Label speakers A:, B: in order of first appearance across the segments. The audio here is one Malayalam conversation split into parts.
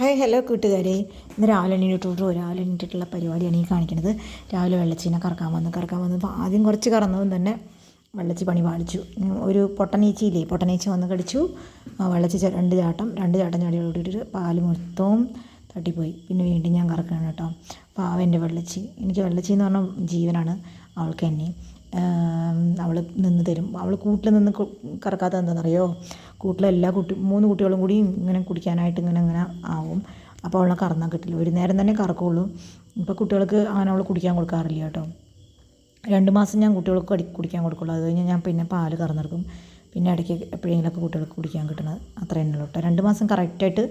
A: ഹായ് ഹലോ കൂട്ടുകാരെ. ഇന്ന് രാവിലെ എണീറ്റിട്ട് രാവിലെ എണീറ്റിട്ടുള്ള പരിപാടിയാണ് ഈ കാണിക്കുന്നത് രാവിലെ വെള്ളച്ചീനെ കറക്കാൻ വന്നു. കറക്കാൻ വന്നപ്പോൾ ആദ്യം കുറച്ച് കറന്നതും തന്നെ വെള്ളച്ചി പണി പാലിച്ചു. ഒരു പൊട്ടനീച്ചിയില്ലേ? പൊട്ടനീച്ചി വന്ന് കടിച്ചു. വെള്ളച്ചി രണ്ട് ചാട്ടം. രണ്ട് ചാട്ടം ചാടി ഓടിയിട്ട് പാൽ മൊത്തവും തട്ടിപ്പോയി. പിന്നെ വീണ്ടും ഞാൻ കറക്കണം കേട്ടോ. പാവന്റെ വെള്ളച്ചി. എനിക്ക് വെള്ളച്ചി എന്ന് പറഞ്ഞാൽ ജീവനാണ്. അവൾക്ക് എന്നെ. അവൾ നിന്ന് തരും. അവൾ കൂട്ടിൽ നിന്ന് കറക്കാത്ത എന്താണെന്നറിയോ? കൂട്ടിലെ എല്ലാ കുട്ടി മൂന്ന് കുട്ടികളും കൂടി ഇങ്ങനെ കുടിക്കാനായിട്ട് ഇങ്ങനെ അങ്ങനെ ആവും. അപ്പോൾ അവളെ കറന്നാൽ കിട്ടില്ല. ഒരു നേരം തന്നെ കറക്കുള്ളൂ. ഇപ്പോൾ കുട്ടികൾക്ക് അങ്ങനെ അവൾ കുടിക്കാൻ കൊടുക്കാറില്ല കേട്ടോ. രണ്ട് മാസം ഞാൻ കുട്ടികൾക്ക് കടി കുടിക്കാൻ കൊടുക്കുള്ളൂ. അത് കഴിഞ്ഞ് ഞാൻ പിന്നെ പാൽ കറന്നെടുക്കും. പിന്നെ ഇടയ്ക്ക് എപ്പോഴെങ്കിലുമൊക്കെ കുട്ടികൾക്ക് കുടിക്കാൻ കിട്ടണത് അത്ര തന്നെ ഉള്ളൂ കേട്ടോ. രണ്ട് മാസം കറക്റ്റായിട്ട്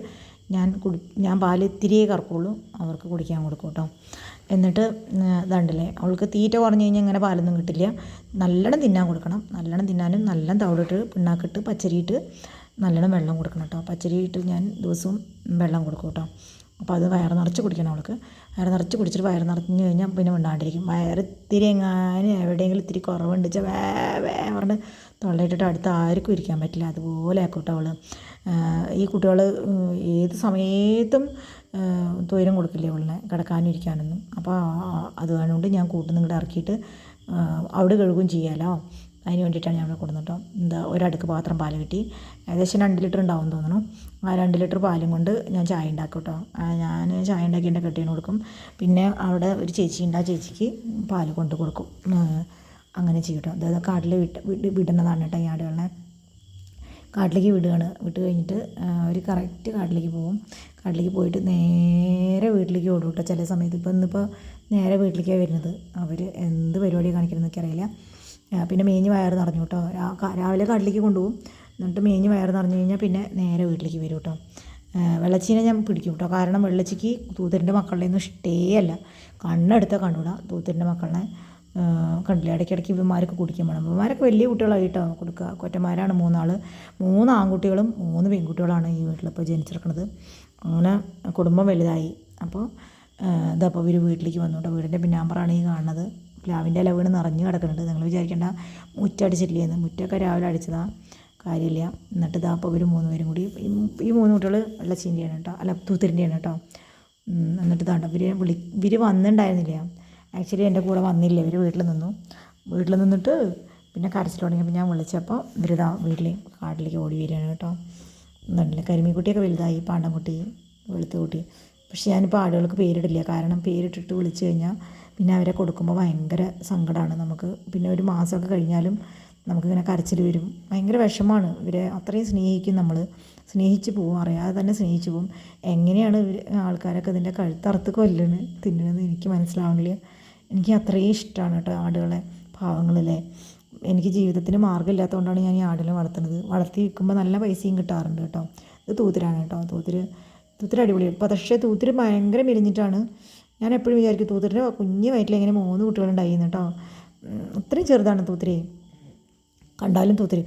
A: ഞാൻ കുടി ഞാൻ പാൽ ഇത്തിരിയേ കറക്കുള്ളൂ. അവർക്ക് കുടിക്കാൻ കൊടുക്കും കേട്ടോ. എന്നിട്ട് ഇതാണ്ടല്ലേ അവൾക്ക് തീറ്റ കുറഞ്ഞു കഴിഞ്ഞാൽ അങ്ങനെ പാലൊന്നും കിട്ടില്ല. നല്ലോണം തിന്നാൻ കൊടുക്കണം. നല്ലോണം തിന്നാനും നല്ലോണം തവിടിട്ട് പിണ്ണാക്കിട്ട് പച്ചരിയിട്ട് നല്ലോണം വെള്ളം കൊടുക്കണം കേട്ടോ. പച്ചരിയിട്ട് ഞാൻ ദിവസവും വെള്ളം കൊടുക്കും കേട്ടോ. അപ്പോൾ അത് വയറ് നിറച്ച് കുടിക്കണം അവൾക്ക്. വയറ് നിറച്ച് കുടിച്ചിട്ട് വയറ് നിറഞ്ഞു കഴിഞ്ഞാൽ പിന്നെ മിണ്ടാണ്ടിരിക്കും. വയറ് ഇത്തിരി എങ്ങാനും എവിടെയെങ്കിലും ഇത്തിരി കുറവുണ്ട് വെച്ചാൽ വേ വേ പറഞ്ഞ് തൊള്ളയിട്ടിട്ട് അടുത്ത് ആർക്കും ഇരിക്കാൻ പറ്റില്ല. അതുപോലെ ആക്കോട്ടെ അവൾ ഈ കുട്ടികൾ ഏത് സമയത്തും തൊയിരം കൊടുക്കില്ലേ അവളിനെ കിടക്കാനും ഇരിക്കാനൊന്നും. അപ്പോൾ അതുകൊണ്ട് ഞാൻ കൂട്ടുന്ന ഇങ്ങോട്ട് ഇറക്കിയിട്ട് അവിടെ കഴുകുകയും ചെയ്യാമല്ലോ അതിന് വേണ്ടിയിട്ടാണ് ഞാൻ ഇവിടെ കേട്ടോ. എന്താ ഒരടുക്ക് പാത്രം പാൽ കിട്ടി. ഏകദേശം രണ്ട് ലിറ്റർ ഉണ്ടാവും തോന്നുന്നു. ആ രണ്ട് ലിറ്റർ പാലും കൊണ്ട് ഞാൻ ചായ ഉണ്ടാക്കും കേട്ടോ. ഞാൻ ചായ ഉണ്ടാക്കി എന്റെ കെട്ടിന് കൊടുക്കും. പിന്നെ അവിടെ ഒരു ചേച്ചി ഉണ്ട്. ആ ചേച്ചിക്ക് പാൽ കൊണ്ട് കൊടുക്കും. അങ്ങനെ ചെയ്യും കേട്ടോ. അതായത് കാട്ടിൽ വിട്ട് വിടുന്നതാണ് കേട്ടോ ഈ ആടുകളെ. കാട്ടിലേക്ക് വിടുകയാണ്. വിട്ട് കഴിഞ്ഞിട്ട് ഒരു കറക്റ്റ് കാട്ടിലേക്ക് പോകും. കാട്ടിലേക്ക് പോയിട്ട് നേരെ വീട്ടിലേക്ക് ഓടും കേട്ടോ. ചില സമയത്ത് ഇപ്പോൾ ഇന്നിപ്പോൾ നേരെ വീട്ടിലേക്കാണ് വരുന്നത്. അവർ എന്ത് പരിപാടി കാണിക്കുന്നതെന്നൊക്കെ ആ, പിന്നെ മേഞ്ഞ് വയറ് നിറഞ്ഞു കേട്ടോ രാവിലെ കടലിലേക്ക് കൊണ്ടുപോകും. എന്നിട്ട് മേഞ്ഞ് വയറ് നിറഞ്ഞു കഴിഞ്ഞാൽ പിന്നെ നേരെ വീട്ടിലേക്ക് വരും കേട്ടോ വെള്ളച്ചീനെ ഞാൻ പിടിക്കും കേട്ടോ കാരണം വെള്ളച്ചിക്ക് തൂത്തരിന്റെ മക്കളുടെ ഒന്നും ഇഷ്ടേ അല്ല കണ്ണെടുത്ത കണ്ടുകൂടാ തൂത്തരിന്റെ മക്കളെ. കണ്ടില്ല? ഇടയ്ക്കിടയ്ക്ക് ഇവന്മാരൊക്കെ കുടിക്കാൻ വേണം ഇവന്മാരൊക്കെ വലിയ കുട്ടികളായി കേട്ടോ കൊടുക്കുക കൊറ്റന്മാരാണ് മൂന്നാൾ മൂന്ന് ആൺകുട്ടികളും മൂന്ന് പെൺകുട്ടികളാണ് ഈ വീട്ടിലിപ്പോൾ ജനിച്ചിരിക്കുന്നത് അങ്ങനെ കുടുംബം വലുതായി. അപ്പോൾ ഇതപ്പോൾ ഇവർ വീട്ടിലേക്ക് വന്നു കേട്ടോ വീടിന്റെ പിന്നാമ്പറാണ് ഈ കാണുന്നത്. പ്ലാവിന്റെ ഇല വീണ് നിറഞ്ഞു കിടക്കുന്നുണ്ട്. നിങ്ങൾ വിചാരിക്കേണ്ട മുറ്റടിച്ചിട്ടില്ലേന്ന് മുറ്റൊക്കെ രാവിലെ അടിച്ചതാണ് കാര്യമില്ല. എന്നിട്ട് ഇതാ അപ്പോൾ ഇവർ മൂന്ന് പേരും കൂടി ഈ- മൂന്ന് കുട്ടികൾ വെള്ളച്ചീന്റെയാണ് കേട്ടോ. അല്ല തൂത്തിരിന്റെയാണ് കേട്ടോ. എന്നിട്ട് ഇതാണ്ട ഇവർ വിളി ഇവർ വന്നിട്ടുണ്ടായിരുന്നില്ല. ആക്ച്വലി എന്റെ കൂടെ വന്നില്ല. ഇവർ വീട്ടിൽ നിന്നു. വീട്ടിൽ നിന്നിട്ട് പിന്നെ കരച്ചിൽ തുടങ്ങിയപ്പോൾ ഞാൻ വിളിച്ചപ്പോൾ ഇവരിതാ വീട്ടിൽ കാട്ടിലേക്ക് ഓടി വരികയാണ് കേട്ടോ. എന്നുണ്ടല്ലേ കരിമീൻകുട്ടിയൊക്കെ വലുതായി. പാണ്ടൻകുട്ടി വെളുത്ത കുട്ടി പക്ഷേ ഞാനിപ്പോൾ ആടുകൾക്ക് പേരിടില്ല. കാരണം പേരിട്ടിട്ട് വിളിച്ചു കഴിഞ്ഞാൽ പിന്നെ അവരെ കൊടുക്കുമ്പോൾ ഭയങ്കര സങ്കടമാണ് നമുക്ക് പിന്നെ ഒരു മാസമൊക്കെ കഴിഞ്ഞാലും നമുക്കിങ്ങനെ കരച്ചിൽ വരും. ഭയങ്കര വിഷമമാണ് ഇവരെ അത്രയും സ്നേഹിക്കും നമ്മൾ സ്നേഹിച്ച് പോവും. അറിയാതെ തന്നെ സ്നേഹിച്ച് പോവും. എങ്ങനെയാണ് ഇവർ ആൾക്കാരൊക്കെ ഇതിന്റെ കഴുത്തറുത്ത് കൊല്ലണ് തിന്നുന്നത് എനിക്ക് മനസ്സിലാവണില്ല. എനിക്ക് അത്രയും ഇഷ്ടമാണ് കേട്ടോ ആടുകളെ പാവങ്ങളല്ലേ? എനിക്ക് ജീവിതത്തിന് മാർഗമില്ലാത്തതുകൊണ്ടാണ് ഞാൻ ഈ ആടിനെ വളർത്തുന്നത്. വളർത്തി വിൽക്കുമ്പോൾ നല്ല പൈസയും കിട്ടാറുണ്ട് കേട്ടോ. ഇത് തൂത്തിരാണ് കേട്ടോ. തൂത്തിര് തൂത്തിരി അടിപൊളിയാണ് പക്ഷേ തൂത്തിര് ഭയങ്കര മെലിഞ്ഞിട്ടാണ്. ഞാൻ എപ്പോഴും വിചാരിക്കും തൂത്തിരിന്റെ കുഞ്ഞ് വയറ്റിൽ എങ്ങനെ മൂന്ന് കുട്ടികളുണ്ടായിരുന്നു കേട്ടോ. ഇത്രയും ചെറുതാണ് തൂത്തിരി. കണ്ടാലും തൂത്തിരി.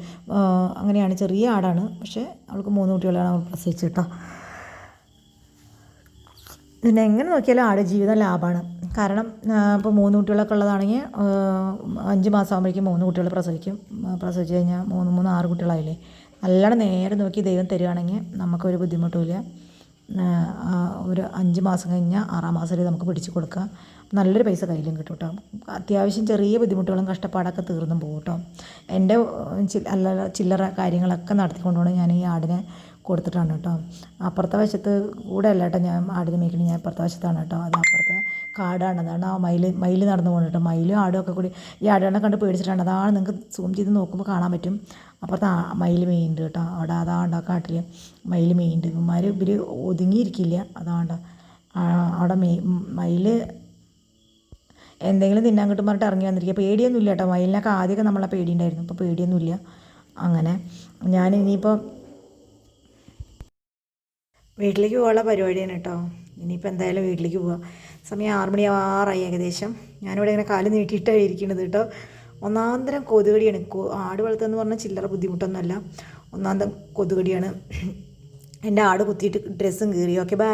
A: അങ്ങനെയാണ് ചെറിയ ആടാണ്. പക്ഷേ അവൾക്ക് മൂന്ന് കുട്ടികളാണ് അവൾ പ്രസവിച്ചത് കേട്ടോ. പിന്നെ എങ്ങനെ നോക്കിയാലും ആട് ജീവിതം ലാഭമാണ്. കാരണം ഇപ്പോൾ മൂന്ന് കുട്ടികളൊക്കെ ഉള്ളതാണെങ്കിൽ അഞ്ച് മാസം ആകുമ്പോഴേക്കും മൂന്ന് കുട്ടികൾ പ്രസവിക്കും. പ്രസവിച്ച് കഴിഞ്ഞാൽ മൂന്ന് മൂന്ന് ആറ് കുട്ടികളായില്ലേ. നല്ലോണം നേരെ നോക്കി ദൈവം തരികയാണെങ്കിൽ നമുക്കൊരു ബുദ്ധിമുട്ടുമില്ല ഒരു അഞ്ച് മാസം കഴിഞ്ഞാൽ ആറാം മാസം വരെ നമുക്ക് പിടിച്ച് കൊടുക്കാം. നല്ലൊരു പൈസ കയ്യിലും കിട്ടും കേട്ടോ അത്യാവശ്യം ചെറിയ ബുദ്ധിമുട്ടുകളും കഷ്ടപ്പാടൊക്കെ തീർന്നും പോകും കേട്ടോ എന്റെ ചില്ലറ കാര്യങ്ങളൊക്കെ നടത്തിക്കൊണ്ടാണ് ഞാൻ ഈ ആടിനെ കൊടുത്തിട്ടാണ് കേട്ടോ. അപ്പുറത്തെ വശത്ത് കൂടെ അല്ല കേട്ടോ ഞാൻ ആടിനെ മേയ്ക്കണത് ഞാൻ അപ്പുറത്തെ വശത്താണ് കേട്ടോ. അത് അപ്പുറത്തെ കാടാണ്. അതാണ് ആ മയിൽ മയിൽ നടന്നു പോകുന്നത് കേട്ടോ. മയിലും ആടും ഒക്കെ കൂടി ഈ ആടുകളെ കണ്ട് പേടിച്ചിട്ടാണ്. അതാണ് നിങ്ങൾക്ക് സൂം ചെയ്ത് നോക്കുമ്പോൾ കാണാൻ പറ്റും. അപ്പുറത്ത് മയിൽ മെയിന്റ് കേട്ടോ. അവിടെ അതാണ്ട് ആ കാട്ടിൽ മയിൽ മെയിന്റ് ഇവന്മാർ ഇവർ ഒതുങ്ങിയിരിക്കില്ല. അതാണ്ട് അവിടെ മെയ് മയിൽ എന്തെങ്കിലും തിന്നാൻ കിട്ടും പറഞ്ഞിട്ട് ഇറങ്ങി വന്നിരിക്കുക. പേടിയൊന്നുമില്ല കേട്ടോ. മയിലിനൊക്കെ ആദ്യമൊക്കെ നമ്മളെ പേടിയുണ്ടായിരുന്നു ഇപ്പോൾ പേടിയൊന്നുമില്ല. അങ്ങനെ. ഞാൻ ഇനിയിപ്പോൾ വീട്ടിലേക്ക് പോകാനുള്ള പരിപാടിയാണ് കേട്ടോ. ഇനിയിപ്പോൾ എന്തായാലും വീട്ടിലേക്ക് പോവാം. സമയം ആറ് മണി ആറായി ഏകദേശം. ഞാനിവിടെ ഇങ്ങനെ കാൽ നീട്ടിയിട്ടാണ് ഇരിക്കുന്നത് കേട്ടോ. ഒന്നാന്തരം കൊതുകടിയാണ്. ആട് വളർത്തുക പറഞ്ഞാൽ ചില്ലറ ബുദ്ധിമുട്ടൊന്നുമല്ല. ഒന്നാന്തരം കൊതുകടിയാണ്. എന്റെ ആട് കുത്തിയിട്ട് ഡ്രസ്സും കീറി ഓക്കെ ബൈ